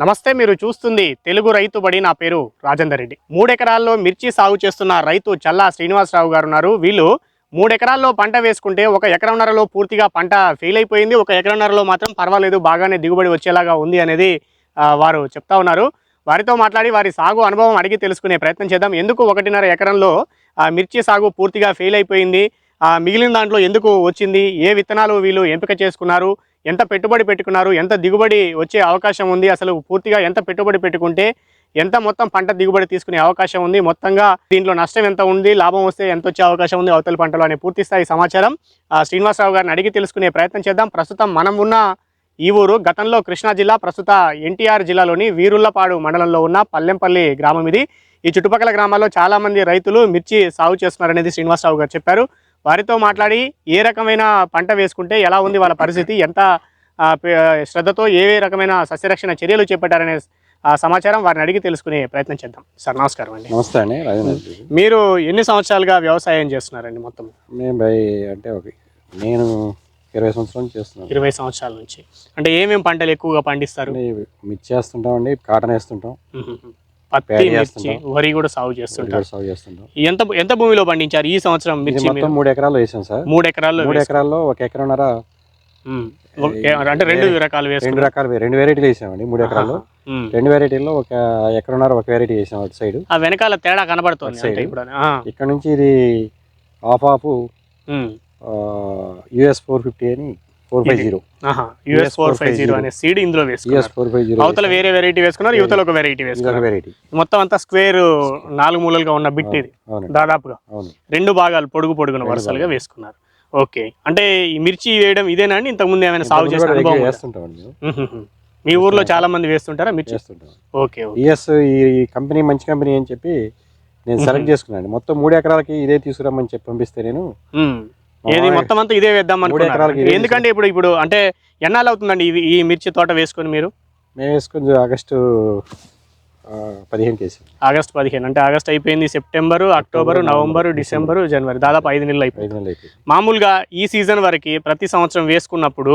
నమస్తే మీరు చూస్తుంది తెలుగు రైతు బడి. నా పేరు రాజేందర్ రెడ్డి. మూడెకరాల్లో మిర్చి సాగు చేస్తున్న రైతు చల్లా శ్రీనివాసరావు గారు ఉన్నారు. వీళ్ళు మూడెకరాల్లో పంట వేసుకుంటే ఒక ఎకరంన్నరలో పూర్తిగా పంట ఫెయిల్ అయిపోయింది. ఒక ఎకరంన్నరలో మాత్రం పర్వాలేదు బాగానే దిగుబడి వచ్చేలాగా ఉంది అనేది వారు చెప్తా ఉన్నారు. వారితో మాట్లాడి వారి సాగు అనుభవం అడిగి తెలుసుకునే ప్రయత్నం చేద్దాం. ఎందుకు ఒకటిన్నర ఎకరంలో మిర్చి సాగు పూర్తిగా ఫెయిల్ అయిపోయింది? మిగిలిన దాంట్లో ఎందుకు వచ్చింది? ఏ విత్తనాలు వీళ్ళు ఎంపిక చేసుకున్నారు? ఎంత పెట్టుబడి పెట్టుకున్నారు ఎంత దిగుబడి వచ్చే అవకాశం ఉంది అసలు పూర్తిగా ఎంత పెట్టుబడి పెట్టుకుంటే ఎంత మొత్తం పంట దిగుబడి తీసుకునే అవకాశం ఉంది మొత్తంగా దీంట్లో నష్టం ఎంత ఉంది లాభం వస్తే ఎంత వచ్చే అవకాశం ఉంది అవతల పంటలో అనే పూర్తి స్థాయి సమాచారం శ్రీనివాసరావు గారిని అడిగి తెలుసుకునే ప్రయత్నం చేద్దాం. ప్రస్తుతం మనం ఉన్న ఈ ఊరు గతంలో కృష్ణా జిల్లా ప్రస్తుత ఎన్టీఆర్ జిల్లాలోని వీరుళ్ళపాడు మండలంలో ఉన్న పల్లెంపల్లి గ్రామం ఇది. ఈ చుట్టుపక్కల గ్రామాల్లో చాలామంది రైతులు మిర్చి సాగు చేస్తున్నారనేది శ్రీనివాసరావు గారు చెప్పారు. వారితో మాట్లాడి ఏ రకమైన పంట వేసుకుంటే ఎలా ఉంది వాళ్ళ పరిస్థితి ఎంత శ్రద్ధతో ఏ రకమైన సస్యరక్షణ చర్యలు చేపట్టారనే ఆ, సమాచారం వారిని అడిగి తెలుసుకునే ప్రయత్నం చేద్దాం. సార్ నమస్కారం అండి. నమస్తే అండి. మీరు ఎన్ని సంవత్సరాలుగా వ్యవసాయం చేస్తున్నారండి మొత్తం? మేము బై అంటే నేను ఇరవై సంవత్సరాలు చేస్తున్నాను. ఇరవై సంవత్సరాల నుంచి. అంటే ఏమేమి పంటలు ఎక్కువగా పండిస్తారు? మిర్చి వేస్తుంటాం. అండి కాటన్ వేస్తుంటాం పత్తి మిర్చి. వరి కూడా సాగు చేస్తుంటారు. సాగు చేస్తుంటాం. ఎంత ఎంత భూమిలో పండించారు ఈ సంవత్సరం మిర్చి మొత్తం? మూడు ఎకరాలు వేసాం సార్. మూడు ఎకరాల్లో మూడు ఎకరాల్లో ఒక ఎకరన్నర అంటే రెండు రకాలు రెండు రకాలు రెండు వెరైటీలు వేసామండి మూడు ఎకరాల్లో. ఉమ్. రెండు వెరైటీల్లో ఒక ఎకరన్నర ఒక వెరైటీ వేసాం అటు సైడ్. ఆ వెనకాల తేడా కనబడుతుంది సైడ్. ఇక్కడ నుంచి ఇది half um. US four fifty అని four five zero. US four five zero అనే సీడ్ ఇందులో యుఎస్ వేసుకున్నారు ఫోర్ ఫైవ్ జీరో అవతల వేరే వెరైటీ వేసుకున్నారు యువతల ఒక వెరైటీ వేసుకున్నారు. వెరైటీ మొత్తం అంతా స్క్వేర్ నాలుగు మూలలుగా ఉన్న బిట్ ఇది. దాదాపుగా రెండు భాగాలు పొడుగు పొడుగున వరుసలుగా. వేసుకున్నారు. ఓకే. అంటే ఈ మిర్చి వేయడం ఇదేనా అండి? ఇంతకుముందు ఏమైనా సాగు చేసిన అనుభవం. మీ ఊర్లో చాలా మంది వేస్తుంటారా మిర్చి? ఓకే ఈఎస్ ఈ కంపెనీ మంచి కంపెనీ అని చెప్పి నేను సెలెక్ట్ చేసుకున్నాను. మొత్తం మూడు ఎకరాలకి ఇదే తీసుకురమ్మని చెప్పి పంపిస్తే నేను ఏది మొత్తం అంతా ఇదే వేద్దాం ఇదే ఎందుకంటే ఇప్పుడు ఇప్పుడు అంటే ఎన్నాళ్ళు అవుతుందండి ఈ మిర్చి తోట వేసుకొని మీరు? మేము వేసుకుని ఆగస్టు ఆ, పదిహేనుకి వేసాం ఆగస్ట్ పదిహేను. అంటే ఆగస్ట్ అయిపోయింది సెప్టెంబర్ అక్టోబర్ నవంబర్ డిసెంబర్ జనవరి. దాదాపు ఐదు నెలలు అయిపోయింది. మామూలుగా ఈ సీజన్ వరకు ప్రతి సంవత్సరం వేసుకున్నప్పుడు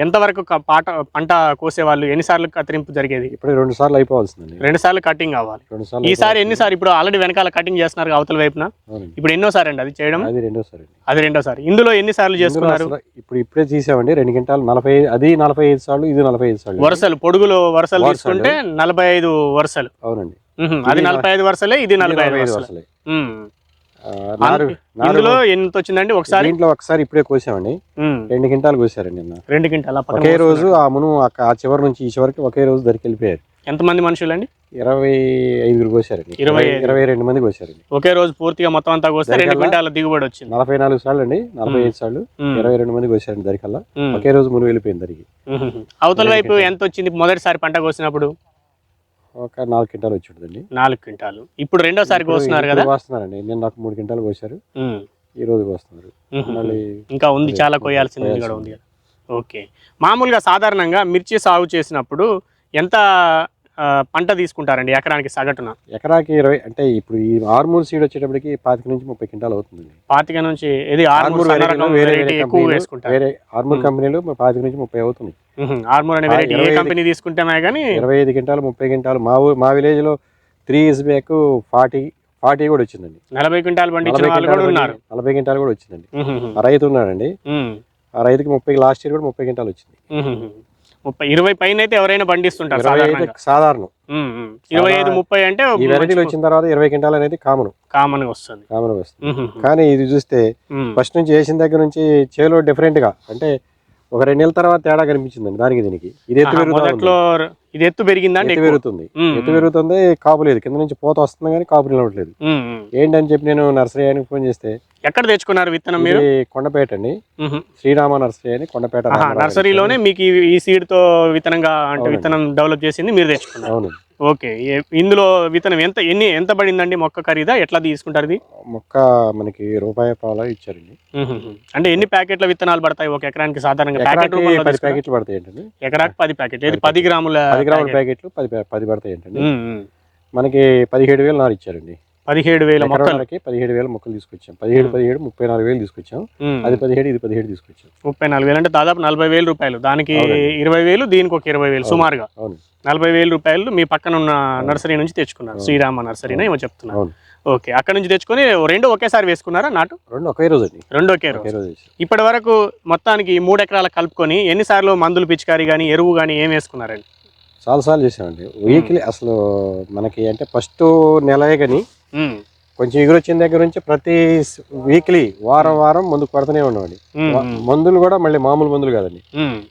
ఎంతవరకు పాట పంట కోసేవాళ్ళు ఎన్నిసార్లు కత్తిరింపు జరిగేది? ఇప్పుడు రెండు సార్లు అయిపోవాల్సిందండి. రెండు సార్లు కటింగ్ అవ్వాలి. ఈసారి ఎన్నిసార్లు? ఇప్పుడు ఆల్రెడీ వెనకాల కటింగ్ చేస్తున్నారు అవతల వైపున. ఇప్పుడు ఎన్నోసారి అండి అది చేయడం? అది రెండోసారి అది రెండోసారి. ఇందులో ఎన్నిసార్లు చేసుకున్నారు? ఇప్పుడు ఇప్పుడే తీసామండి. రెండు గంటలు నలభై అది నలభై ఐదు సార్లు ఇది నలభై ఐదు సార్లు వరుసలు పొడుగులో వరుసలు వరుసలు. తీసుకుంటే నలభై ఐదు వరుసలు. అవునండి. అది నలభై ఐదు వరుసలే ఇది నలభై ఐదు వరుసలు. ఇందులో ఎంత వచ్చిందండి? ఒకసారి? దీంట్లో ఒకసారి ఇప్పుడే కోసామండి. రెండు గింటాలు కోసారండి నిన్న రెండు గంటల ఒకే రోజు ఆ మును ఆ- చివరి నుంచి ఈ చివరికి ఒకే రోజు దరికి వెళ్ళిపోయారు. ఎంతమంది మనుషులండి? ఇరవై ఐదుగురు కోసారండి. ఇరవై ఇరవై రెండు మంది కోసారండి. ఒకే రోజు పూర్తిగా మొత్తం అంతా కోస్తే రెండు క్వింటాల దిగుబడి వచ్చింది. నలభై నాలుగు సార్లు అండి. నలభై. ఐదు సార్లు. ఇరవై రెండు మంది కోసారండి దరికల్లా. ఒకే రోజు మును వెళ్ళిపోయింది దరికి. అవతల వైపు ఎంత వచ్చింది మొదటిసారి పంట కోసినప్పుడు? ఒక నాలుగు క్వింటాలు వచ్చి ఉంటుందండి. నాలుగు క్వింటాలు. ఇప్పుడు రెండోసారి కోస్తున్నారు కదా? కోస్తున్నారండి నేను నాకు మూడు క్వింటాలు కోసారు. ఈ రోజు కోస్తున్నారు. మళ్ళీ ఇంకా ఉంది చాలా కోయాల్సింది కూడా. ఉంది. కదా ఓకే. మామూలుగా సాధారణంగా మిర్చి సాగు చేసినప్పుడు ఎంత పంట తీసుకుంటారండి ఎకరానికి సగటున. ఎకరాకి ఇరవై అంటే ఇప్పుడు ఈ ఆర్మూర్ సీడ్ వచ్చేటప్పటికి పాతిక నుంచి ముప్పై క్వింటాలు అవుతుందండి. పాతిక నుంచి ఇది ఆర్మూర్ వేరే ఎక్కువ కంపెనీలు వేసుకుంటారు. వేరే ఆర్మూర్. కంపెనీలు పాతిక నుంచి ముప్పై అవుతుంది. ఆర్మూర్ అనే వెరైటీ ఏ కంపెనీ తీసుకుంటేనే కానీ ఇరవై ఐదు క్వింటాలు ముప్పై క్వింటాలు మా మా విలేజ్లో three years back forty forty కూడా వచ్చిందండి. నలభై క్వింటాలు పండించిన వాళ్ళు కూడా ఉన్నారు. నలభై క్వింటాలు కూడా వచ్చిందండి. రైతు ఉన్నాడండి. ఆ రైతుకి ముప్పై లాస్ట్ ఇయర్ కూడా ముప్పై క్వింటాలు వచ్చింది. ముప్పై ఇరవై పైన అయితే ఎవరైనా పండిస్తుంటారు సాధారణం. ఇరవై ఐదు ముప్పై అంటే ఈ వెరైటీలు వచ్చిన తర్వాత ఇరవై క్వింటాలు అనేది కామన్ కామన్గా వస్తుంది కామన్ వస్తుంది. కానీ ఇది చూస్తే. ఫస్ట్ నుంచి వేసిన దగ్గర నుంచి చేలో డిఫరెంట్గా అంటే ఒక రెండు నెలల తర్వాత తేడా కనిపించిందండి దానికి దీనికి ఇది ఎత్తు. మొదట్లో ఇది ఎత్తు పెరిగిందండి ఎత్తు పెరుగుతుంది ఎత్తు. పెరుగుతుంది కాపు లేదు కింద నుంచి పోత వస్తుంది కానీ కాపు నిలవట్లేదు. ఏంటని చెప్పి నేను నర్సరీ ఆయనకి ఫోన్ చేస్తే ఎక్కడ తెచ్చుకున్నారు విత్తనం మీరు కొండపేట అండి. శ్రీరామ నర్సరీ అని కొండపేట నర్సరీలోనే మీకు ఈ- సీడ్తో విత్తనంగా అంటే. విత్తనం డెవలప్ చేసింది మీరు తెచ్చుకున్నారు అవును ఓకే. ఇందులో విత్తనం ఎంత ఎన్ని ఎంత పడిందండి మొక్క ఖరీదా? ఎట్లా తీసుకుంటారు ఇది? మొక్క మనకి రూపాయి పాల ఇచ్చారండి. అంటే ఎన్ని ప్యాకెట్ల విత్తనాలు పడతాయి ఒక ఎకరానికి సాధారణంగా? ప్యాకెట్ పది? ప్యాకెట్లు పడతాయి ఏంటండి ఎకరాకి పది ప్యాకెట్ ఇది పది గ్రాముల పది గ్రాముల ప్యాకెట్. ప్యాకెట్లు పది పది పడతాయి ఏంటండి. మనకి పదిహేడు వేలు నారు ఇచ్చారండి పదిహేడు వేల మొక్కలు. ఎకరాలకి పదిహేడు వేల మొక్కలు తీసుకొచ్చాం. పదిహేడు. పదిహేడు ముప్పై నాలుగు వేలు తీసుకొచ్చాం. అది పదిహేడు ఇది పదిహేడు తీసుకొచ్చాం. ముప్పై నాలుగు వేలు అంటే దాదాపు నలభై వేలు రూపాయలు. దానికి. ఇరవై వేలు దీనికి ఒక ఇరవై వేలు. సుమారుగా. నలభై వేలు రూపాయలు మీ పక్కన ఉన్న నర్సరీ నుంచి తెచ్చుకున్నారు. శ్రీరామ నర్సరీనే ఏమో చెప్తున్నారు. ఓకే. అక్కడ నుంచి తెచ్చుకొని రెండు ఒకేసారి వేసుకున్నారా నాటు? రెండు ఒకే రోజు అండి. రెండు ఒకే రోజు. ఇప్పటి వరకు మొత్తానికి మూడు ఎకరాలు కలుపుకొని ఎన్నిసార్లు మందులు పిచికారి కానీ ఎరువు కానీ ఏం వేసుకున్నారండి? చాలా సార్లు చేసామండి వీక్లీ అసలు మనకి అంటే ఫస్ట్ నెలే కానీ కొంచెం ఎగురు వచ్చిన దగ్గర నుంచి ప్రతి వీక్లీ వారం వారం మందు కొడుతూనే వా- మందులు కూడా మళ్ళీ మామూలు మందులు కాదండి.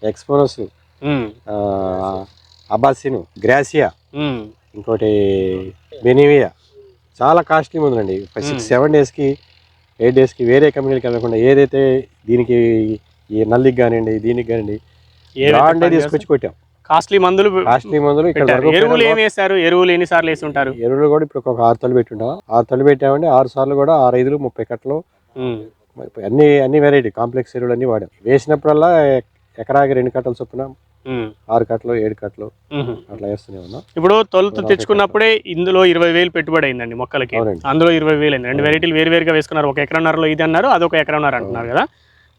ఎక్స్పోనస్ అబాసిన్ గ్రాసియా ఇంకోటి బెనివియా. చాలా కాస్ట్లీ మందులు అండి సిక్స్ సెవెన్ డేస్కి ఎయిట్ డేస్కి వేరే కంపెనీలకి వెళ్ళకుండా ఏదైతే దీనికి ఈ నల్లికి కానివ్వండి దీనికి కానివ్వండి బ్రాండే తీసుకొచ్చి కొట్టాం. కాస్ట్లీ మందులు కాస్ట్లీ మందులు ఇక్కడ ఎరువులు ఏం వేశారు? ఎరువులు ఎన్నిసార్లు వేసి ఉంటారు ఎరువులు కూడా ఇప్పుడు ఒక ఆరు తల్లి పెట్టి ఉంటాం ఆరు తల్లి పెట్టామండి ఆరు సార్లు కూడా ఆరు ఐదులు ముప్పై కట్టలు. అన్ని అన్ని వెరైటీ కాంప్లెక్స్ ఎరువులు అన్ని వాడాం. వేసినప్పుడల్లా ఎకరాకి రెండు కట్టలు చొప్పున ఆరు కట్టలు ఏడు కట్టలు. అట్లా వేస్తూనే ఉన్నాం. ఇప్పుడు తొలుత తెచ్చుకున్నప్పుడే ఇందులో ఇరవై వేలు పెట్టుబడి అయిందండి మొక్కలకి. అందులో ఇరవై వేలు అయింది. రెండు వెరైటీలు వేరు వేరుగా వేసుకున్నారు. ఒక ఎకరన్నరలో ఇది అన్నారు అదొక ఎకరన్నర అంటున్నారు కదా.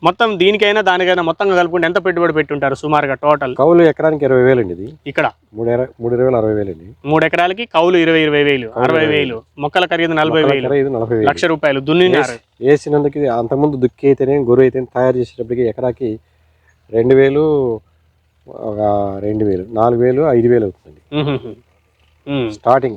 మొత్తం దీనికైనా దానికైనా మొత్తంగా కలుపుకుంటే ఎంత పెట్టుబడి పెట్టుంటారు సుమారుగా టోటల్? కౌలు ఎకరానికి ఇరవై వేలు అండి ఇది. ఇక్కడ? మూడు ఇరవై మూడు ఇరవై అరవై వేలు అండి. మూడు ఎకరాలకి కౌలు ఇరవై ఇరవై వేలు అరవై వేలు మొక్కల ఖరీదు నలభై వేలు లక్ష రూపాయలు దున్నినారు. వేసినందుకు ఇది అంతకుముందు దుక్కి అయితేనే గొర్రె అయితేనే తయారు చేసేటప్పటికి ఎకరాకి రెండు వేలు ఒక రెండు వేలు నాలుగు వేలు ఐదు వేలు అవుతుంది. స్టార్టింగ్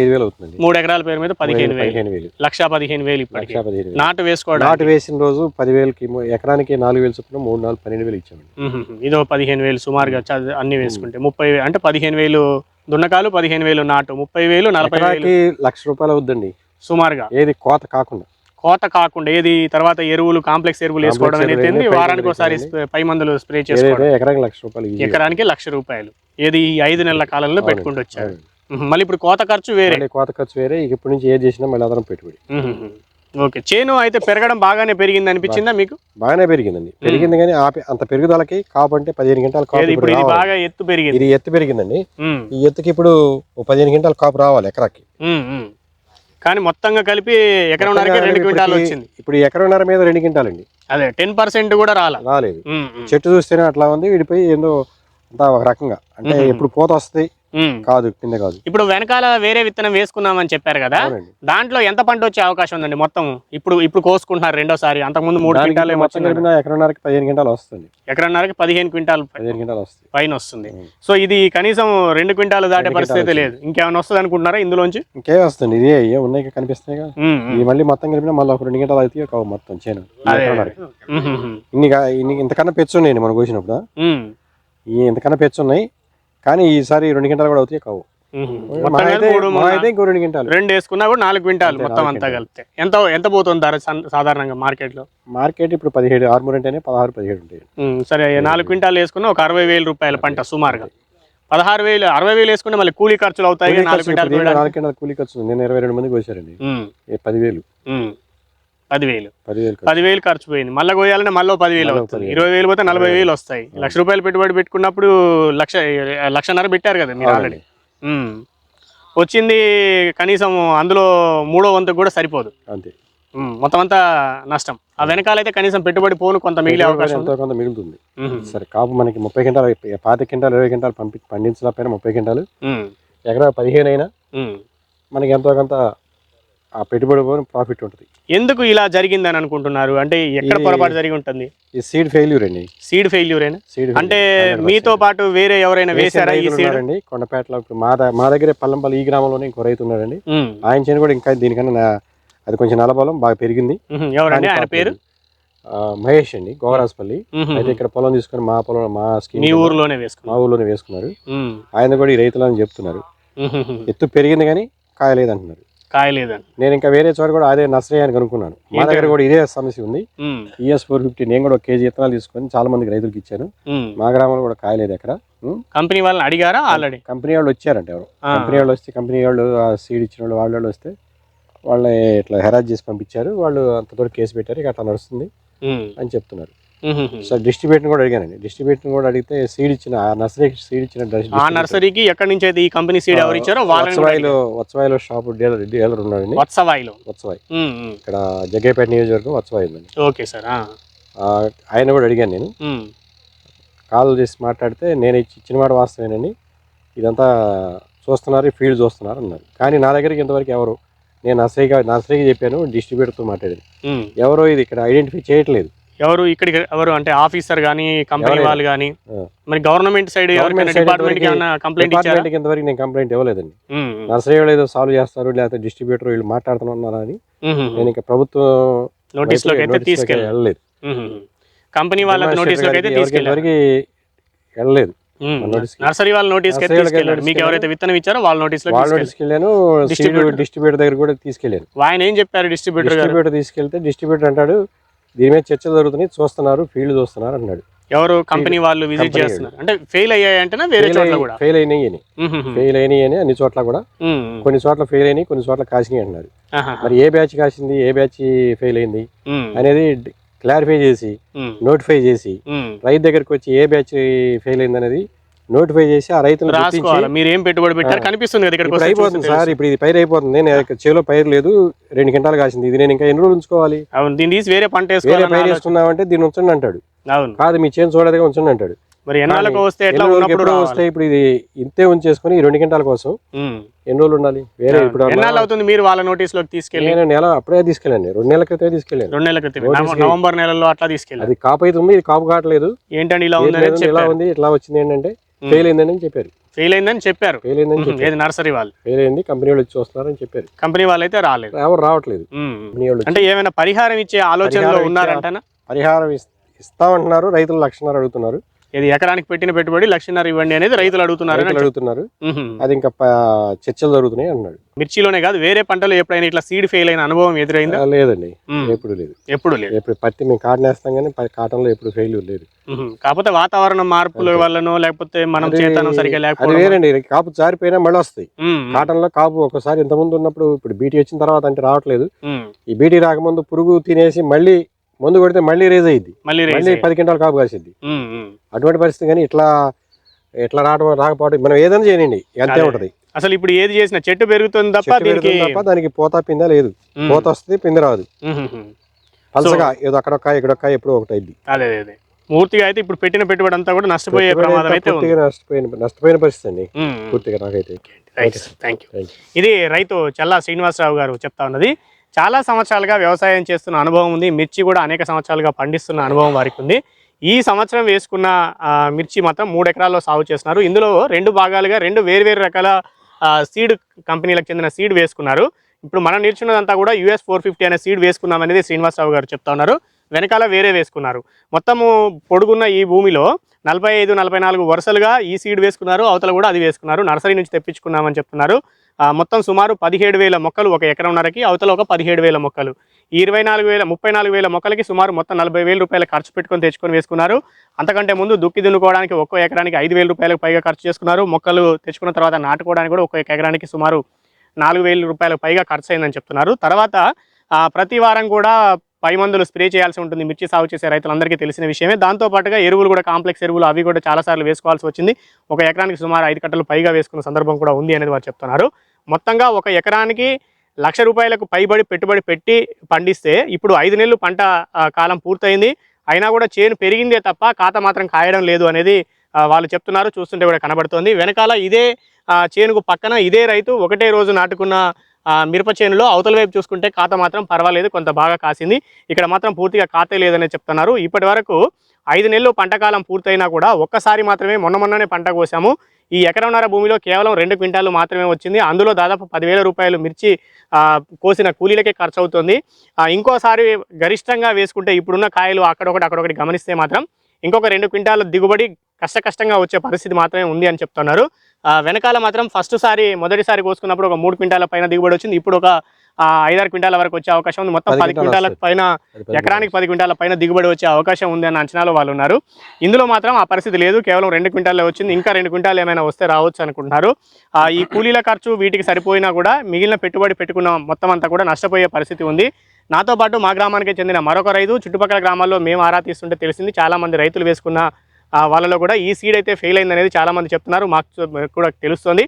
ఐదు వేలు. అవుతుంది మూడు ఎకరాల పేరు మీద పదిహేను వేలు. లక్ష పదిహేను వేలు ఇప్పటికి. నాటు వేసుకోవడం నాటు వేసిన రోజు పదివేలకి ఎకరానికి నాలుగు వేలు చొప్పున మూడు నాలుగు పన్నెండు వేలు ఇచ్చామండి. ఇదో పదిహేను వేలు సుమారుగా అన్ని వేసుకుంటే. ముప్పై అంటే పదిహేను వేలు దున్నకాలు పదిహేను వేలు నాటు. ముప్పై వేలు నలభై లక్ష రూపాయలు అవుద్దండి. సుమారుగా. ఏది కోత కాకుండా. కోత కాకుండా ఏది తర్వాత ఎరువులు కాంప్లెక్స్ ఎరువులు వేసుకోవడం అనేది వారానికి ఒకసారి పై మందులు స్ప్రే చేసుకోవడం. ఎకరానికి లక్ష రూపాయలు. ఎకరానికి లక్ష రూపాయలు. ఏది ఈ ఐదు నెలల కాలంలో పెట్టుకుంటూ వచ్చారు. మళ్ళీ ఇప్పుడు కోత ఖర్చు వేరే. కోత ఖర్చు వేరే. ఇప్పటి నుంచి ఏది చేసినా మళ్ళీ అదనం పెట్టుబడి. ఓకే. చేను అయితే పెరగడం బాగానే పెరిగింది అనిపించిందా మీకు? బాగానే పెరిగిందండి. పెరిగింది కానీ ఆపి అంత పెరుగుదలకి కాపు అంటే పదిహేను గంటల కాపు ఇప్పుడు ఇది. బాగా ఎత్తు పెరిగింది. ఇది ఎత్తు పెరిగిందండి. ఈ ఎత్తుకి ఇప్పుడు పదిహేను గంటల కాపు రావాలి ఎకరాకి. కానీ మొత్తంగా కలిపి ఎకరంన్నరకి రెండు క్వింటాలు వచ్చింది. ఇప్పుడు ఎకరన్నర మీద రెండు క్వింటాలండి. అదే టెన్ పర్సెంట్ కూడా రాలా. రాలేదు. చెట్టు చూస్తేనే అట్లా ఉంది విడిపోయి ఏందో అంతా ఒక రకంగా. అంటే. ఎప్పుడు పోత వస్తాయి. కాదు కింద కాదు. ఇప్పుడు వెనకాల వేరే విత్తనం వేసుకున్నామని చెప్పారు కదా దాంట్లో ఎంత పంట వచ్చే అవకాశం ఉందండి మొత్తం ఇప్పుడు ఇప్పుడు కోసుకుంటున్నారు రెండోసారి అంతకుముందు మూడు క్వింటాలు ఎకరన్నరకి పదిహేను గంటలు వస్తుంది. ఎకరన్నరకి పదిహేను క్వింటాల్ పదిహేను గంటలు వస్తాయి పైన వస్తుంది. సో ఇది కనీసం రెండు క్వింటాలు దాటే పరిస్థితి క్వింటాలు లేదు. ఇంకేమైనా వస్తుంది అనుకుంటున్నారా ఇందులోంచి? ఇంకే వస్తుంది? ఇదే ఏ ఉన్నాయి కనిపిస్తున్నాయి కదా. ఇది మళ్ళీ మొత్తం కలిపిన మళ్ళీ ఒక రెండు గంటలు అయితే కావు మొత్తం చేను. ఇన్ని ఇంతకన్నా పెచ్చు ఉన్నాయండి మనం కోసినప్పుడు ఇంతకన్నా పెచ్చు ఉన్నాయి కానీ ఈసారి రెండు గంటలు కూడా అవుతాయి కావు. ఇంకో రెండు గంటలు. రెండు వేసుకున్నా కూడా నాలుగు క్వింటాలు మొత్తం అంతా. కలిపితే. ఎంత ఎంత పోతుంది ధర సాధారణంగా మార్కెట్లో మార్కెట్ ఇప్పుడు పదిహేడు ఆరుమూరు అంటేనే పదహారు పదిహేడు ఉంటాయి. సరే నాలుగు క్వింటాలు వేసుకున్నా ఒక అరవై వేల రూపాయల పంట సుమారుగా. పదహారు వేలు అరవై వేలు వేసుకుంటే మళ్ళీ కూలీ ఖర్చులు అవుతాయి నాలుగు కూలీ ఖర్చు. నేను ఇరవై రెండు మంది కోసారండి. పదివేలు. పదివేలు. పదివేలు ఖర్చు. పోయింది. మళ్ళీ కోయాలంటే మళ్ళీ పదివేలు అవుతుంది. ఇరవై వేలు పోతే నలభై వేలు వస్తాయి. లక్ష రూపాయలు పెట్టుబడి పెట్టుకున్నప్పుడు లక్ష లక్షన్నర పెట్టారు కదా మీరు ఆల్రెడీ. వచ్చింది కనీసం అందులో మూడో వంతు కూడా సరిపోదు. అంతే. మొత్తం అంతా నష్టం. ఆ వెనకాలైతే కనీసం పెట్టుబడి పోను కొంత మిగిలే అవకాశం కొంత మిగులుతుంది. సరే కాపు మనకి ముప్పై గంటలు పాతి గంటలు ఇరవై గంటలు పంపి పండించలేకపోయినా ముప్పై ఉమ్, ఎకరా పదిహేను అయినా. మనకి ఎంతో కొంత ఆ పెట్టుబడి ప్రాఫిట్ ఉంటుంది. ఎందుకు ఇలా జరిగిందని అనుకుంటున్నారు? అంటే ఎక్కడ పొరపాటు జరిగి ఉంటుంది? ఈ సీడ్ ఫెయిల్యూర్ అండి. సీడ్ ఫెయిల్యూర్ సీడ్ అంటే మీతో పాటు వేరే ఎవరైనా వేశారా ఈ సీడ్ ఉన్నారండి. కొండపేటలో ఇప్పుడు మా మా దగ్గరే పల్లంపల్లి ఈ గ్రామంలోనే ఇంకో రైతు ఉన్నారండి ఆయన చేను కూడా ఇంకా దీనికన్నా అది కొంచెం నలబలం బాగా పెరిగింది. ఎవరండి? ఆయన పేరు? మహేష్ అండి గోవరాజపల్లి. అయితే ఇక్కడ పొలం తీసుకొని మా పొలం మా స్కీమ్ మీ ఊర్లోనే మా వేసుకున్నారు ఊర్లోనే వేసుకున్నారు. ఆయన కూడా ఈ రైతులని చెప్తున్నారు. ఉహుం. ఎత్తు పెరిగింది కానీ కాయలేదు కాయలేదని నేను ఇంకా వేరే చోట కూడా అదే నర్సరీ అని కనుక్కున్నాను. మా? దగ్గర కూడా ఇదే సమస్య ఉంది. ఈఎస్ ఫోర్ ఫిఫ్టీ నేను కూడా ఒక కేజీ విత్తనాలు తీసుకొని చాలా మందికి రైతులకు ఇచ్చాను. మా గ్రామంలో కూడా కాయలేదు ఎక్కడ? కంపెనీ వాళ్ళని అడిగారా? ఆల్రెడీ. కంపెనీ వాళ్ళు వచ్చారంట ఎవరు. కంపెనీ వాళ్ళు వస్తే కంపెనీ వాళ్ళు సీడ్ ఇచ్చిన వాళ్ళు వాళ్ళ వాళ్ళు వస్తే వాళ్ళని ఇట్లా హెరాజ్ చేసి పంపించారు. వాళ్ళు అంతతో కేసు పెట్టారు. ఇక అట్లా నడుస్తుంది అని చెప్తున్నారు. మ్మ్. సో డిస్ట్రిబ్యూటర్ కూడా అడిగానండి డిస్ట్రిబ్యూటర్ కూడా అడిగితే సీడ్ ఇచ్చిన ఆ నర్సరీకి సీడ్ ఇచ్చిన ఆ. నర్సరీకి ఎక్కడి నుంచి అయితే ఈ కంపెనీ సీడ్ ఎవరు ఇచ్చారో వత్సవాయిలో వత్సవాయిలో షాప్ డీలర్ డీలర్ ఉన్నాడండి. వత్సవాయిలో వత్సవాయి. ఇక్కడ జగ్గైపేట నియోజకవర్గం వత్సవాయి ఉందండి ఓకే సార్ ఆయన కూడా అడిగాను నేను. కాల్ చేసి మాట్లాడితే నేను ఇచ్చి- ఇచ్చిన మాట వాస్తవేనండి ఇదంతా చూస్తున్నారు ఫీల్డ్ చూస్తున్నారు అన్నారు కానీ నా దగ్గరికి ఇంతవరకు ఎవరు నేను నర్సరీగా నర్సరీకి చెప్పాను డిస్ట్రిబ్యూటర్తో మాట్లాడాను. ఎవరో ఇది ఇక్కడ ఐడెంటిఫై చేయట్లేదు ఎవరు ఇక్కడికి ఎవరు అంటే ఆఫీసర్ కానీ కంపెనీ. వాళ్ళు కానీ. మరి గవర్నమెంట్ సైడ్ డిపార్ట్మెంట్ కంప్లైంట్ ఇచ్చారా డిపార్ట్మెంట్కి ఇంతవరకు నేను కంప్లైంట్ ఇవ్వలేదండి. నర్సరీ వాళ్ళు ఏదో సాల్వ్ చేస్తారు లేకపోతే డిస్ట్రిబ్యూటర్ వీళ్ళు మాట్లాడుతున్నారా అని. నేను ఇంకా ప్రభుత్వం నోటీస్లోకి అయితే notice లోకి తీసుకెళ్ళి వెళ్ళలేదు కంపెనీ వాళ్ళకి నోటీస్లోకి అయితే ఇంతవరకు వెళ్ళలేదు. నర్సరీ వాళ్ళ నోటీస్ మీకు ఎవరైతే విత్తనం ఇచ్చారో వాళ్ళ నోటీస్లో వాళ్ళ వెళ్ళాను Distributor. డిస్ట్రిబ్యూటర్ దగ్గర కూడా తీసుకెళ్ళాను ఆయన ఏం చెప్పారు డిస్ట్రిబ్యూటర్ డిస్ట్రిబ్యూటర్ తీసుకెళ్తే డిస్ట్రిబ్యూటర్ అంటాడు దీని మీద చర్చలు జరుగుతున్నాయి. చూస్తున్నారు ఫీల్డ్ చూస్తున్నారు అన్నాడు. ఎవరు? కంపెనీ వాళ్ళు విజిట్ చేస్తున్నారు. అంటే ఫెయిల్ అయ్యాయి అంటేనా వేరే చోట్ల కూడా? ఫెయిల్ అయినాయి. ఫెయిల్ అయినాయి అని అన్ని చోట్ల కూడా. కొన్ని చోట్ల ఫెయిల్ అయినాయి కొన్ని చోట్ల కాసినాయి అంటున్నారు ఆహా. మరి ఏ బ్యాచ్ కాసింది? ఏ బ్యాచ్ ఫెయిల్ అయింది? అనేది క్లారిఫై చేసి నోటిఫై చేసి. రైతు దగ్గరికి వచ్చి ఏ బ్యాచ్ ఫెయిల్ అయింది అనేది నోటిఫై చేసి ఆ గుర్తించి రాసుకోవాలి? మీరు ఏం పెట్టుబడి పెట్టారు. కనిపిస్తుంది కదా వస్తే అయిపోతుంది సార్. ఇప్పుడు ఇది పైరు అయిపోతుంది. నేను ఇక్కడ చేలో పైరు లేదు రెండు గంటలు కాసింది. ఇది నేను ఇంకా ఎన్ని రోజులు ఉంచుకోవాలి? అవును దీన్ని తీసి వేరే పంట వేరే పైరు. వేసుకున్నామంటే దీన్ని ఉంచండి అంటాడు. అవును. కాదు మీ చేను చూడదుగా ఉంచండి అంటాడు. మరి ఎన్నాళ్ళకు వస్తే ఎట్లా ఉన్నప్పుడు. వస్తే ఇప్పుడు ఇది ఇంతే ఉంచేసుకుని ఈ రెండు గంటల కోసం. ఎన్ని రోజులు ఉండాలి? వేరే ఇప్పుడు ఎన్నాళ్ళు అవుతుంది మీరు వాళ్ళ నోటీస్లోకి తీసుకెళ్ళి? నేను నెల అప్పుడే తీసుకెళ్ళండి రెండు నెలల క్రితమే తీసుకెళ్ళాను. రెండు నెలల క్రితం నవంబర్ నెలలో అట్లా తీసుకెళ్ళి అది కాపు అయితే ఉంది ఇది కాపు కావట్లేదు ఏంటండి ఇలా లేదండి, ఇలా ఉంది ఇట్లా వచ్చింది ఏంటంటే. ఫెయిల్ అయిందని చెప్పారు. ఫెయిల్ అయిందని చెప్పారు. ఫెయిల్ అయిందని. చెప్పారు. ఏది నర్సరీ వాళ్ళు? ఫెయిల్ అయింది కంపెనీ వాళ్ళు వచ్చి వస్తున్నారని చెప్పారు. కంపెనీ వాళ్ళు అయితే రాలేదు. ఎవరు రావట్లేదు. కంపెనీ వాళ్ళు అంటే ఏమైనా పరిహారం ఇచ్చే ఆలోచనలో ఉన్నారంటనా? పరిహారం ఇస్- ఇస్తామంటున్నారు రైతులు లక్షన్నర అడుగుతున్నారు. ఇది ఎకరానికి పెట్టిన పెట్టుబడి లక్షన్నర ఇవ్వండి అనేది రైతులు అడుగుతున్నారు అడుగుతున్నారు. అది ఇంకా చర్చలు జరుగుతున్నాయి అన్నాడు మిర్చిలోనే కాదు వేరే పంటలు ఎప్పుడైనా ఇట్లా సీడ్ ఫెయిల్ అయిన అనుభవం ఎదురైందా లేదండి. ఎప్పుడు లేదు ఎప్పుడు లేదు ఎప్పుడు పత్తి మేము కాటన్ వేస్తాం కానీ ప- కాటన్లో ఎప్పుడు ఫెయిల్ లేదు. కాకపోతే వాతావరణ మార్పుల. వల్లనో లేకపోతే మనం చేతనం సరిగా లేకపోవడం వేరండి కాపు జారిపోయినా మళ్ళీ వస్తాయి. కాటన్లో కాపు ఒకసారి ఇంతకుముందు ఉన్నప్పుడు ఇప్పుడు బీటీ వచ్చిన తర్వాత అంటే రావట్లేదు. ఈ బీటీ రాకముందు పురుగు తినేసి మళ్ళీ ముందు కొడితే మళ్ళీ రేజ్ అయ్యింది మళ్ళీ పది క్వింటాలు కాపు. మ్మ్. అటువంటి పరిస్థితి కానీ ఇట్లా ఇట్లా రావడం రాకపోవడం మనం ఏదైనా చేయనండి అంతే అదే. ఉంటది అసలు ఇప్పుడు ఏది చేసినా చెట్టు పెరుగుతుంది తప్ప తప్ప దానికి పోతా పింద లేదు. పోత వస్తుంది పింద రాదు. పలసగా ఏదో అక్కడొక్క ఇక్కడొక్క ఎప్పుడో ఒకటి అయింది అదే అదే పూర్తిగా అయితే ఇప్పుడు పెట్టిన పెట్టుబడి అంతా కూడా నష్టపోయే ప్రమాదం అయితే నష్టపోయిన నష్టపోయిన పరిస్థితి అండి. పూర్తిగా నాకైతే. ఇది రైతు చల్లా శ్రీనివాసరావు గారు చెప్తా ఉన్నది చాలా సంవత్సరాలుగా వ్యవసాయం చేస్తున్న అనుభవం ఉంది. మిర్చి కూడా అనేక సంవత్సరాలుగా పండిస్తున్న అనుభవం వారికి ఉంది. ఈ సంవత్సరం వేసుకున్న మిర్చి మాత్రం మూడు ఎకరాల్లో సాగు చేస్తున్నారు. ఇందులో రెండు భాగాలుగా రెండు వేర్వేరు రకాల సీడ్ కంపెనీలకు చెందిన సీడ్ వేసుకున్నారు. ఇప్పుడు మనం నేర్చుకున్నదంతా కూడా యూఎస్ ఫోర్ ఫిఫ్టీ అనే సీడ్ వేసుకున్నాం అనేది శ్రీనివాసరావు గారు చెప్తా ఉన్నారు. వెనకాల వేరే వేసుకున్నారు. మొత్తము పొడుగున్న ఈ భూమిలో నలభై ఐదు నలభై నాలుగు వరుసలుగా ఈ సీడ్ వేసుకున్నారు. అవతల కూడా అది వేసుకున్నారు. నర్సరీ నుంచి తెప్పించుకున్నామని చెప్తున్నారు. మొత్తం సుమారు పదిహేడు వేల మొక్కలు ఒక ఎకరంన్నరకి అవతల ఒక పదిహేడు వేల మొక్కలు. ఇరవై నాలుగు వేల ముప్పై నాలుగు వేల మొక్కలకి సుమారు మొత్తం నలభై వేల రూపాయలు ఖర్చు పెట్టుకొని తెచ్చుకొని వేసుకున్నారు. అంతకంటే ముందు దుక్కి దున్నుకోవడానికి ఒక్కో ఎకరానికి ఐదు వేల రూపాయలకు పైగా ఖర్చు చేసుకున్నారు. మొక్కలు తెచ్చుకున్న తర్వాత నాటుకోవడానికి కూడా ఒక్కో ఎకరానికి సుమారు నాలుగు వేల రూపాయలకు పైగా ఖర్చు అయిందని చెప్తున్నారు. తర్వాత ప్రతి వారం కూడా పై మందులు స్ప్రే చేయాల్సి ఉంటుంది మిర్చి సాగు చేసే రైతులందరికీ తెలిసిన విషయమే. దాంతో పాటుగా ఎరువులు కూడా కాంప్లెక్స్ ఎరువులు అవి కూడా చాలాసార్లు వేసుకోవాల్సి వచ్చింది. ఒక ఎకరానికి సుమారు ఐదు కట్టలు పైగా వేసుకున్న సందర్భం కూడా ఉంది అనేది వారు చెప్తున్నారు. మొత్తంగా ఒక ఎకరానికి లక్ష రూపాయలకు పైబడి పెట్టుబడి పెట్టి పండిస్తే ఇప్పుడు ఐదు నెలలు పంట కాలం పూర్తయింది. అయినా కూడా చేను పెరిగిందే తప్ప ఖాతా మాత్రం కాయడం లేదు అనేది వాళ్ళు చెప్తున్నారు. చూస్తుంటే కూడా కనబడుతోంది. వెనకాల ఇదే చేనుకు పక్కన ఇదే రైతు ఒకటే రోజు నాటుకున్న మిరప చేనులో అవతల వైపు చూసుకుంటే ఖాత మాత్రం పర్వాలేదు కొంత బాగా కాసింది. ఇక్కడ మాత్రం పూర్తిగా ఖాతే లేదనే చెప్తున్నారు. ఇప్పటి వరకు ఐదు నెలలు పంటకాలం పూర్తయినా కూడా ఒక్కసారి మాత్రమే మొన్న మొన్ననే పంట కోసాము. ఈ ఎకరంన్నర భూమిలో కేవలం రెండు క్వింటాలు మాత్రమే వచ్చింది. అందులో దాదాపు పదివేల రూపాయలు మిర్చి కోసిన కూలీలకే ఖర్చు అవుతుంది ఇంకోసారి గరిష్టంగా వేసుకుంటే ఇప్పుడున్న కాయలు అక్కడొకటి అక్కడొకటి గమనిస్తే మాత్రం ఇంకొక రెండు క్వింటాల దిగుబడి కష్ట కష్టంగా వచ్చే పరిస్థితి మాత్రమే ఉంది అని చెప్తున్నారు. ఆ, వెనకాల మాత్రం ఫస్ట్ సారి మొదటిసారి కోసుకున్నప్పుడు ఒక మూడు క్వింటాల పైన దిగుబడి వచ్చింది. ఇప్పుడు ఒక ఐదారు క్వింటాల వరకు వచ్చే అవకాశం ఉంది. మొత్తం పది క్వింటాలు. పైన ఎకరానికి పది క్వింటాల పైన దిగుబడి వచ్చే అవకాశం ఉంది అన్న అంచనాలో వాళ్ళు ఉన్నారు. ఇందులో మాత్రం ఆ పరిస్థితి లేదు. కేవలం రెండు క్వింటాలే వచ్చింది. ఇంకా రెండు క్వింటాలు ఏమైనా వస్తే రావచ్చు అనుకుంటున్నారు. ఆ, ఈ కూలీల ఖర్చు వీటికి సరిపోయినా కూడా మిగిలిన పెట్టుబడి పెట్టుకున్న మొత్తం అంతా కూడా నష్టపోయే పరిస్థితి ఉంది. నాతో పాటు మా గ్రామానికి చెందిన మరొక రైతు చుట్టుపక్కల గ్రామాల్లో మేము ఆరా తీస్తుంటే తెలిసింది చాలామంది రైతులు వేసుకున్న వాళ్ళలో కూడా ఈ సీడ్ అయితే ఫెయిల్ అయింది అనేది చెప్తున్నారు మాకు చూ- కూడా తెలుస్తుంది.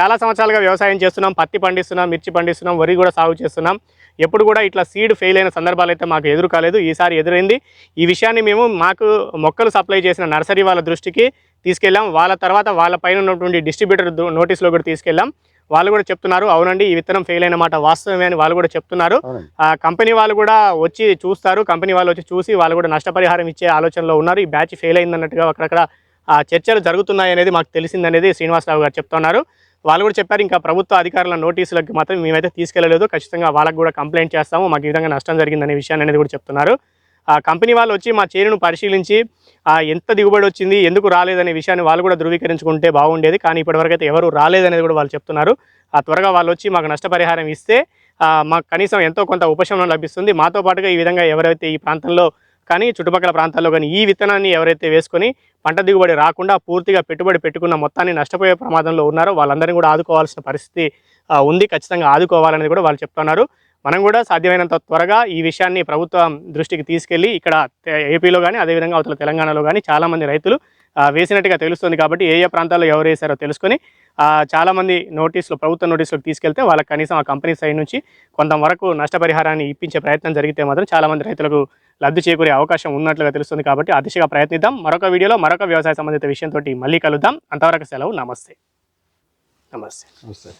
చాలా సంవత్సరాలుగా వ్యవసాయం చేస్తున్నాం పత్తి పండిస్తున్నాం మిర్చి పండిస్తున్నాం వరి కూడా సాగు చేస్తున్నాం. ఎప్పుడు కూడా ఇట్లా సీడ్ ఫెయిల్ అయిన సందర్భాలు అయితే మాకు ఎదురు కాలేదు ఈసారి ఎదురైంది. ఈ విషయాన్ని మేము మాకు మొక్కలు సప్లై చేసిన నర్సరీ వాళ్ళ దృష్టికి తీసుకెళ్ళాం వాళ్ళ తర్వాత వాళ్ళ పైన ఉన్నటువంటి డిస్ట్రిబ్యూటర్ నోటీస్లో కూడా తీసుకెళ్ళాం. వాళ్ళు కూడా చెప్తున్నారు అవునండి ఈ విత్తనం ఫెయిల్ అయిన మాట వాస్తవమే అని వాళ్ళు కూడా చెప్తున్నారు. కంపెనీ వాళ్ళు కూడా వచ్చి చూస్తారు కంపెనీ వాళ్ళు వచ్చి చూసి వాళ్ళు కూడా నష్టపరిహారం ఇచ్చే ఆలోచనలో ఉన్నారు. ఈ బ్యాచ్ ఫెయిల్ అయిందన్నట్టుగా అక్కడక్కడ ఆ చర్చలు జరుగుతున్నాయి అనేది మాకు తెలిసిందనేది శ్రీనివాసరావు గారు చెప్తున్నారు. వాళ్ళు కూడా చెప్పారు ఇంకా ప్రభుత్వ అధికారుల నోటీసులకు మాత్రం మేమైతే తీసుకెళ్ళలేదు. ఖచ్చితంగా వాళ్ళకి కూడా కంప్లైంట్ చేస్తాము మాకు ఈ విధంగా నష్టం జరిగిందనే విషయాన్ని అనేది కూడా చెప్తున్నారు. కంపెనీ వాళ్ళు వచ్చి మా చేనును పరిశీలించి ఎంత దిగుబడి వచ్చింది ఎందుకు రాలేదనే విషయాన్ని వాళ్ళు కూడా ధృవీకరించుకుంటే బాగుండేది. కానీ ఇప్పటివరకు అయితే ఎవరు రాలేదనేది కూడా వాళ్ళు చెప్తున్నారు. ఆ త్వరగా వాళ్ళు వచ్చి మాకు నష్టపరిహారం ఇస్తే మాకు కనీసం ఎంతో కొంత ఉపశమనం లభిస్తుంది. మాతో పాటుగా ఈ విధంగా ఎవరైతే ఈ ప్రాంతంలో కానీ చుట్టుపక్కల ప్రాంతాల్లో కానీ ఈ విత్తనాన్ని ఎవరైతే వేసుకొని పంట దిగుబడి రాకుండా పూర్తిగా పెట్టుబడి పెట్టుకున్న మొత్తాన్ని నష్టపోయే ప్రమాదంలో ఉన్నారో వాళ్ళందరినీ కూడా ఆదుకోవాల్సిన పరిస్థితి ఉంది. ఖచ్చితంగా ఆదుకోవాలనేది కూడా వాళ్ళు చెప్తున్నారు. మనం కూడా సాధ్యమైనంత త్వరగా ఈ విషయాన్ని ప్రభుత్వం దృష్టికి తీసుకెళ్ళి ఇక్కడ ఏపీలో కానీ అదేవిధంగా అవతల తెలంగాణలో కానీ చాలామంది రైతులు వేసినట్టుగా తెలుస్తుంది కాబట్టి ఏ ఏ ప్రాంతాల్లో ఎవరు వేశారో తెలుసుకొని చాలామంది నోటీసులు ప్రభుత్వ నోటీసులకు తీసుకెళ్తే వాళ్ళకి కనీసం ఆ కంపెనీ సైడ్ నుంచి కొంత వరకు నష్టపరిహారాన్ని ఇప్పించే ప్రయత్నం జరిగితే మాత్రం చాలామంది రైతులకు లబ్ధి చేకూరే అవకాశం ఉన్నట్లుగా తెలుస్తుంది కాబట్టి ఆ దిశగా ప్రయత్నిద్దాం. మరొక వీడియోలో మరొక వ్యవసాయ సంబంధిత విషయంతో మళ్ళీ కలుద్దాం. అంతవరకు సెలవు. నమస్తే. నమస్తే. నమస్తే.